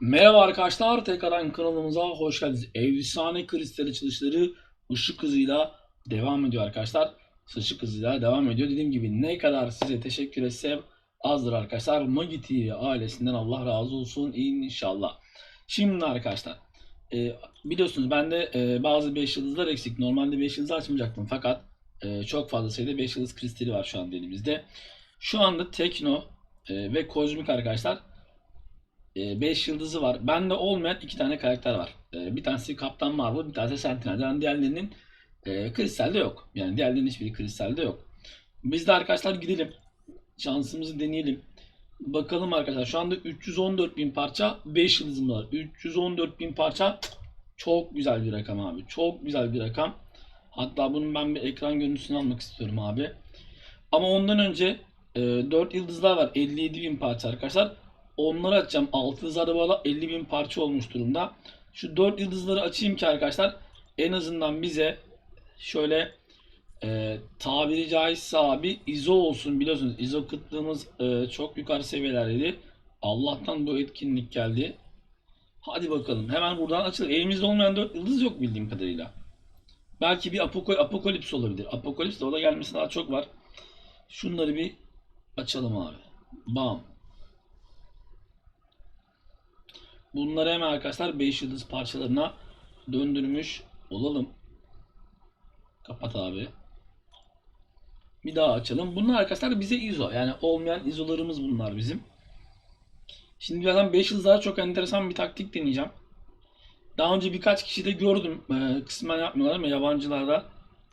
Merhaba arkadaşlar, tekrardan kanalımıza hoş geldiniz. Efsane kristal açılışları ışık hızıyla devam ediyor arkadaşlar. Işık hızıyla devam ediyor. Dediğim gibi ne kadar size teşekkür etsem azdır arkadaşlar. Magi TV ailesinden Allah razı olsun inşallah. Şimdi arkadaşlar, e, biliyorsunuz bende e, bazı 5 yıldızlar eksik. Normalde 5 yıldız açmayacaktım fakat e, çok fazla sayıda 5 yıldız kristali var şu an elimizde. Şu anda Tekno e, ve Kozmik arkadaşlar 5 yıldızı var. Bende olmayan iki tane karakter var. E, bir tanesi Kaptan Marvel, bir tanesi Sentinel. Yani diğerlerinin e, kristalde yok. Yani diğerlerinin hiçbiri kristalde yok. Biz de arkadaşlar gidelim. Şansımızı deneyelim. Bakalım arkadaşlar. Şu anda 314 bin parça 5 yıldızım var. 314 bin parça çok güzel bir rakam abi. Çok güzel bir rakam. Hatta bunun ben bir ekran görüntüsünü almak istiyorum abi. Ama ondan önce e, 4 yıldızlar var. 57 bin parça arkadaşlar. Onları açacağım. 6 yıldız arabalar 50 bin parça olmuş durumda. Şu 4 yıldızları açayım ki arkadaşlar en azından bize şöyle e, tabiri caizse abi ISO olsun biliyorsunuz. ISO kıtlığımız e, çok yukarı seviyelerdeydi. Allah'tan bu etkinlik geldi. Hadi bakalım. Hemen buradan açalım. Elimizde olmayan 4 yıldız yok bildiğim kadarıyla. Belki bir apokal apokalips olabilir. Apokalips de o da gelmesi daha çok var. Şunları bir açalım abi. Bam. Bunları hemen arkadaşlar 5 yıldız parçalarına döndürmüş olalım. Kapat abi. Bir daha açalım. Bunlar arkadaşlar bize ISO. Yani olmayan ISO'larımız bunlar bizim. Şimdi birazdan 5 yıldızlara çok enteresan bir taktik deneyeceğim. Daha önce birkaç kişi de gördüm. Ee, kısmen yapmıyorlar ama yabancılarda.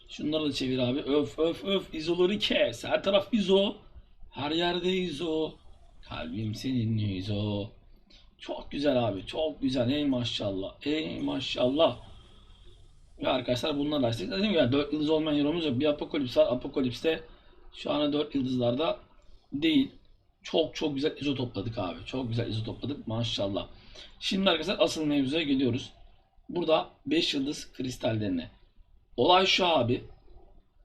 Şunları da çevir abi. Öf öf öf ISO'ları kes. Her taraf ISO. Her yerde ISO. Kalbim senin ISO. Çok güzel abi. Çok güzel. Ey maşallah. Ey maşallah. Ve arkadaşlar bunlar. Dediğim gibi yani 4 yıldız olmayan yorumumuz yok. Bir apokalips var. Apokalipste şu anda 4 yıldızlarda değil. Çok çok güzel izo topladık abi. Çok güzel izo topladık. Maşallah. Şimdi arkadaşlar asıl mevzuya geliyoruz. Burada 5 yıldız kristallerine. Olay şu abi.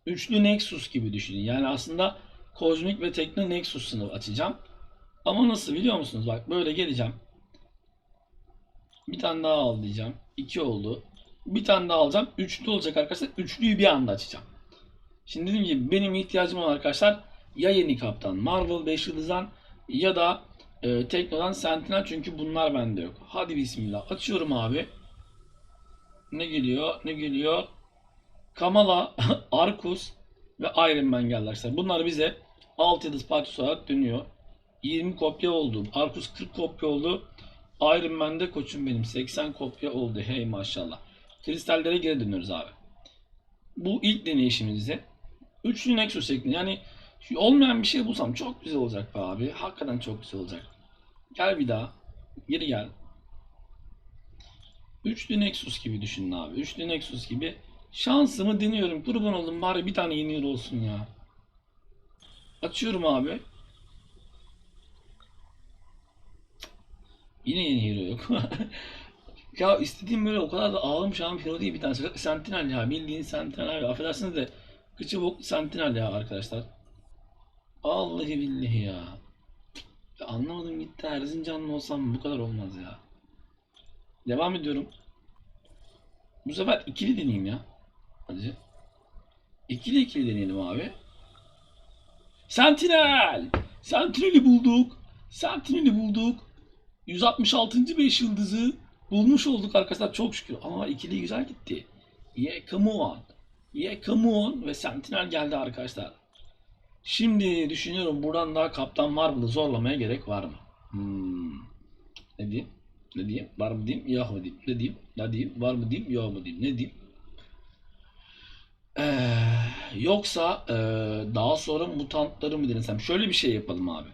Üçlü Nexus gibi düşünün. Yani aslında kozmik ve tekno Nexus'unu açacağım. Ama nasıl biliyor musunuz? Bak böyle geleceğim. Bir tane daha al diyeceğim. 2 oldu. Bir tane daha alacağım. Üçlü olacak arkadaşlar. Üçlüyü bir anda açacağım. Şimdi dediğim gibi benim ihtiyacım olan arkadaşlar ya yeni kaptan Marvel 5 yıldızdan ya da e, Tekno'dan Sentinel çünkü bunlar bende yok. Hadi bismillah. Açıyorum abi. Ne geliyor? Ne geliyor? Kamala, Arkus ve Iron Man geldi arkadaşlar. Bunlar bize 6 yıldız parçası olarak dönüyor. 20 kopya oldu. Arkus 40 kopya oldu. Iron Man'de koçum benim 80 kopya oldu. Hey maşallah. Kristallere geri dönüyoruz abi. Bu ilk deneyişimizde. Üçlü Nexus şeklinde. Yani olmayan bir şey bulsam çok güzel olacak be abi. Hakikaten çok güzel olacak. Gel bir daha. Geri gel. Üçlü Nexus gibi düşünün abi. Üçlü Nexus gibi. Şansımı deniyorum. Kurban oldum bari bir tane yeni yer olsun ya. Açıyorum abi. Yine yeni hero yok. ya istediğim böyle o kadar da ağlamış ağlamış hero değil bir tanesi. Sentinel ya bildiğin Sentinel abi. Affedersiniz de kıçı bok Sentinel ya arkadaşlar. Vallahi billahi ya. ya anlamadım gitti Erzincanlı olsam bu kadar olmaz ya. Devam ediyorum. Bu sefer ikili deneyeyim ya. Hadi. İkili ikili deneyelim abi. Sentinel! Sentinel'i bulduk. Sentinel'i bulduk. 166. 5 yıldızı bulmuş olduk arkadaşlar çok şükür. Ama ikili güzel gitti. Yeah come on. Yeah come on. Ve Sentinel geldi arkadaşlar. Şimdi düşünüyorum buradan daha Kaptan Marvel'ı zorlamaya gerek var mı? Hmm. Ne diyeyim? Ne diyeyim? Var mı diyeyim? Yok mu diyeyim? Ne diyeyim? Ne diyeyim? Var mı diyeyim? Yok mu diyeyim? Ne diyeyim? Ee, yoksa ee, daha sonra mutantları mı denesem? Şöyle bir şey yapalım abi.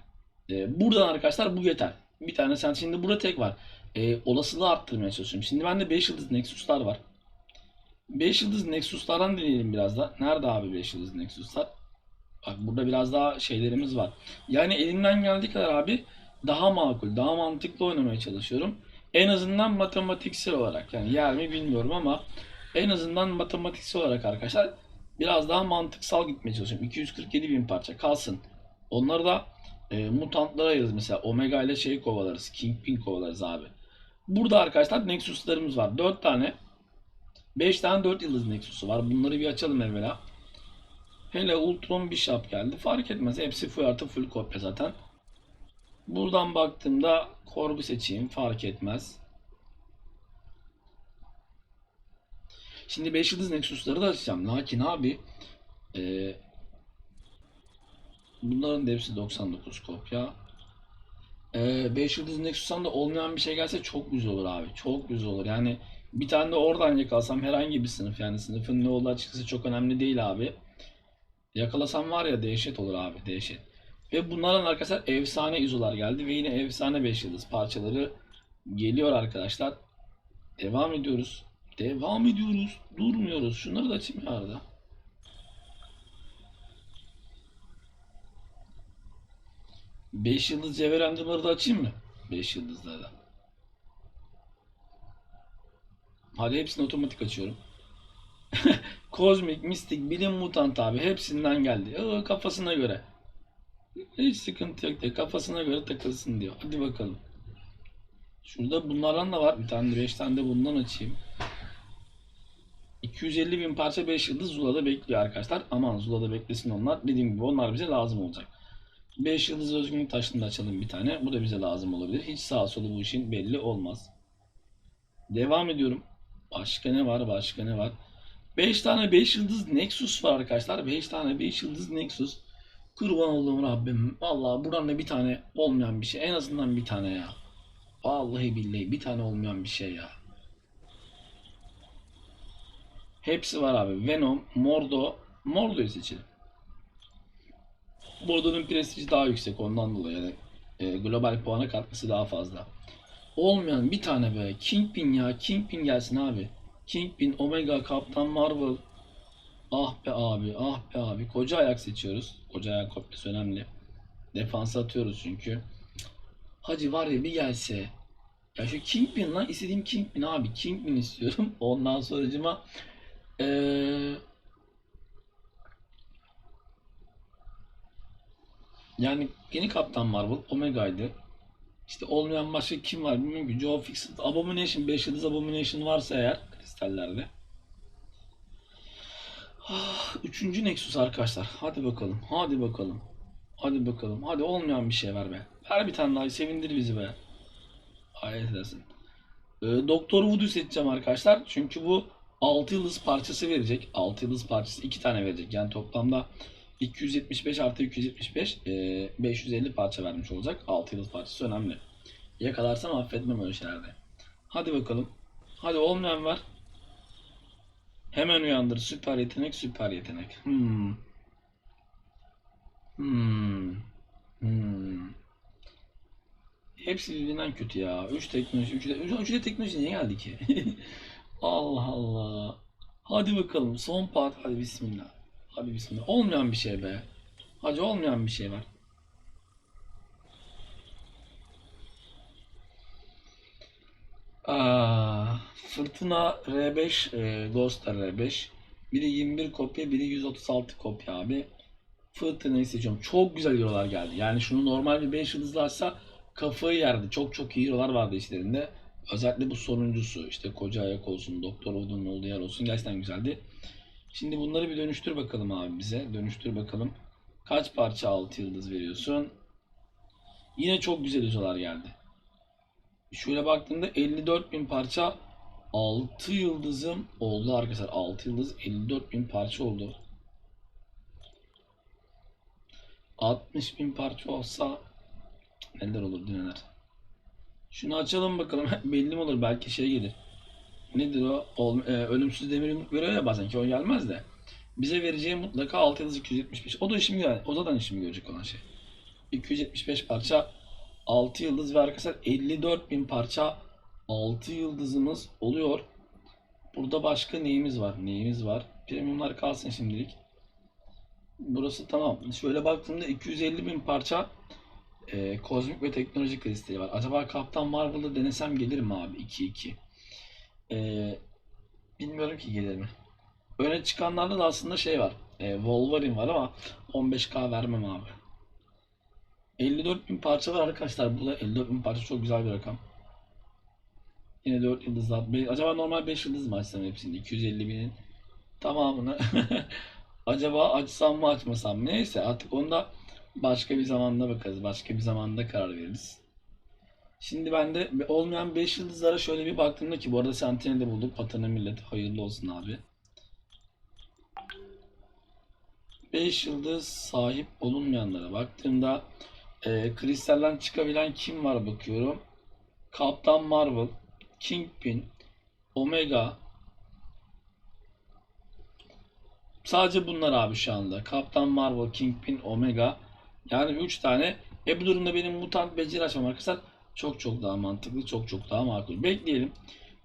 Ee, buradan arkadaşlar bu yeter. Bir tane sen şimdi burada tek var. Ee, olasılığı arttırmaya çalışıyorum. Şimdi bende 5 yıldız Nexus'lar var. 5 yıldız Nexus'lardan deneyelim biraz da. Nerede abi 5 yıldız Nexus'lar? Bak burada biraz daha şeylerimiz var. Yani elimden geldiği kadar abi daha makul, daha mantıklı oynamaya çalışıyorum. En azından matematiksel olarak yani yer mi bilmiyorum ama en azından matematiksel olarak arkadaşlar biraz daha mantıksal gitmeye çalışıyorum. 247 bin parça kalsın. Onları da e, mutantlara ayırırız mesela. Omega ile şey kovalarız. Kingpin kovalarız abi. Burada arkadaşlar Nexus'larımız var. 4 tane. 5 tane 4 yıldız Nexus'u var. Bunları bir açalım evvela. Hele Ultron Bishop geldi. Fark etmez. Hepsi full artı full kopya zaten. Buradan baktığımda Korg'u seçeyim. Fark etmez. Şimdi 5 yıldız Nexus'ları da açacağım. Lakin abi eee bunların da hepsi 99 kopya. 5 yıldız Nexus'tan da olmayan bir şey gelse çok güzel olur abi. Çok güzel olur. Yani bir tane de oradan yakalasam herhangi bir sınıf yani sınıfın ne olduğu açıkçası çok önemli değil abi. Yakalasam var ya dehşet olur abi dehşet. Ve bunlardan arkadaşlar efsane izolar geldi ve yine efsane 5 yıldız parçaları geliyor arkadaşlar. Devam ediyoruz. Devam ediyoruz. Durmuyoruz. Şunları da açayım ya arada. Beş yıldız cevherendimleri da açayım mı? 5 yıldızları da. Hadi hepsini otomatik açıyorum. Kozmik, mistik, bilim mutant abi hepsinden geldi. Aa, kafasına göre. Hiç sıkıntı yok diyor. Kafasına göre takılsın diyor. Hadi bakalım. Şurada bunlardan da var. Bir tane de 5 tane de bundan açayım. 250 bin parça 5 yıldız Zula'da bekliyor arkadaşlar. Aman Zula'da beklesin onlar. Dediğim gibi onlar bize lazım olacak. 5 yıldız özgünlük taşını açalım bir tane. Bu da bize lazım olabilir. Hiç sağ solu bu işin belli olmaz. Devam ediyorum. Başka ne var? Başka ne var? 5 tane 5 yıldız Nexus var arkadaşlar. 5 tane 5 yıldız Nexus. Kurban olduğum Rabbim. Vallahi buradan da bir tane olmayan bir şey. En azından bir tane ya. Vallahi billahi bir tane olmayan bir şey ya. Hepsi var abi. Venom, Mordo. Mordo'yu seçelim. Mordo'nun prestiji daha yüksek ondan dolayı yani e, global puana katkısı daha fazla. Olmayan bir tane be. Kingpin ya. Kingpin gelsin abi. Kingpin, Omega, Kaptan Marvel. Ah be abi, ah be abi. Koca ayak seçiyoruz. Koca ayak kopyası önemli. Defansa atıyoruz çünkü. Hacı var ya bir gelse. Ya şu Kingpin lan istediğim Kingpin abi. Kingpin istiyorum. Ondan sonracıma eee yani yeni Kaptan Marvel Omega'ydı. İşte olmayan başka kim var bilmiyorum ki. Joe Fixit, Abomination, 5 yıldız Abomination varsa eğer kristallerde. Ah, üçüncü Nexus arkadaşlar. Hadi bakalım. Hadi bakalım. Hadi bakalım. Hadi olmayan bir şey ver be. Ver bir tane daha. Sevindir bizi be. Ayet edersin. Ee, Doktor Voodoo seçeceğim arkadaşlar. Çünkü bu 6 yıldız parçası verecek. 6 yıldız parçası 2 tane verecek. Yani toplamda 275 artı 275 e, 550 parça vermiş olacak. 6 yıldız parçası önemli. Yakalarsam affetmem öyle şeylerde. Hadi bakalım. Hadi olmayan var. Hemen uyandır. Süper yetenek, süper yetenek. Hmm. Hmm. Hmm. Hepsi birbirinden kötü ya. 3 teknoloji, 3 de, de teknoloji niye geldi ki? Allah Allah. Hadi bakalım. Son part. Hadi bismillah. Hadi bismillah. Olmayan bir şey be. Hacı olmayan bir şey var. Aa, Fırtına R5, e, Ghost R5. Biri 21 kopya, biri 136 kopya abi. Fırtınayı seçiyorum. Çok güzel eurolar geldi. Yani şunu normal bir 5 yıldızlı açsa kafayı yerdi. Çok çok iyi eurolar vardı içlerinde. Özellikle bu sonuncusu işte koca ayak olsun, Doktor Odun'un olduğu yer olsun gerçekten güzeldi. Şimdi bunları bir dönüştür bakalım abi bize. Dönüştür bakalım. Kaç parça 6 yıldız veriyorsun? Yine çok güzel uzalar geldi. Şöyle baktığımda 54 bin parça 6 yıldızım oldu arkadaşlar. 6 yıldız 54 bin parça oldu. 60 bin parça olsa neler olurdu neler. Şunu açalım bakalım. Belli mi olur? Belki şey gelir. Nedir o? Ol, e, ölümsüz demir veriyor ya bazen ki o gelmez de. Bize vereceği mutlaka 6 yıldız 275. O da işimi gör. O da işimi görecek olan şey. 275 parça 6 yıldız ve arkadaşlar 54 bin parça 6 yıldızımız oluyor. Burada başka neyimiz var? Neyimiz var? Premiumlar kalsın şimdilik. Burası tamam. Şöyle baktığımda 250 bin parça e, kozmik ve teknolojik kristali var. Acaba Kaptan Marvel'da denesem gelir mi abi? 2-2. E, bilmiyorum ki gelir mi. Öne çıkanlarda da aslında şey var. E, Wolverine var ama 15k vermem abi. 54 bin parça var arkadaşlar. Bu da 54 bin parça çok güzel bir rakam. Yine 4 yıldızlar. Acaba normal 5 yıldız mı açsam hepsini? 250 binin tamamını. Acaba açsam mı açmasam? Neyse artık onda başka bir zamanda bakarız. Başka bir zamanda karar veririz. Şimdi ben de olmayan 5 yıldızlara şöyle bir baktığımda ki bu arada Sentinel'i de bulduk. Patana millet hayırlı olsun abi. 5 yıldız sahip olunmayanlara baktığımda e, kristalden çıkabilen kim var bakıyorum. Kaptan Marvel, Kingpin, Omega. Sadece bunlar abi şu anda. Kaptan Marvel, Kingpin, Omega. Yani 3 tane. E bu durumda benim mutant beceri açmam arkadaşlar çok çok daha mantıklı, çok çok daha makul. Bekleyelim.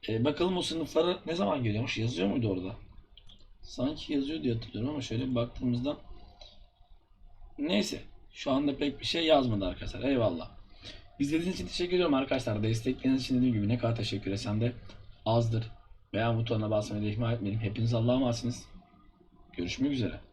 E, bakalım o sınıflara ne zaman geliyormuş? Yazıyor muydu orada? Sanki yazıyor diye hatırlıyorum ama şöyle baktığımızda neyse. Şu anda pek bir şey yazmadı arkadaşlar. Eyvallah. İzlediğiniz için teşekkür ediyorum arkadaşlar. Destekleriniz için dediğim gibi ne kadar teşekkür etsem de azdır. Beğen butonuna basmayı da ihmal etmeyin. Hepiniz Allah'a emanetsiniz. Görüşmek üzere.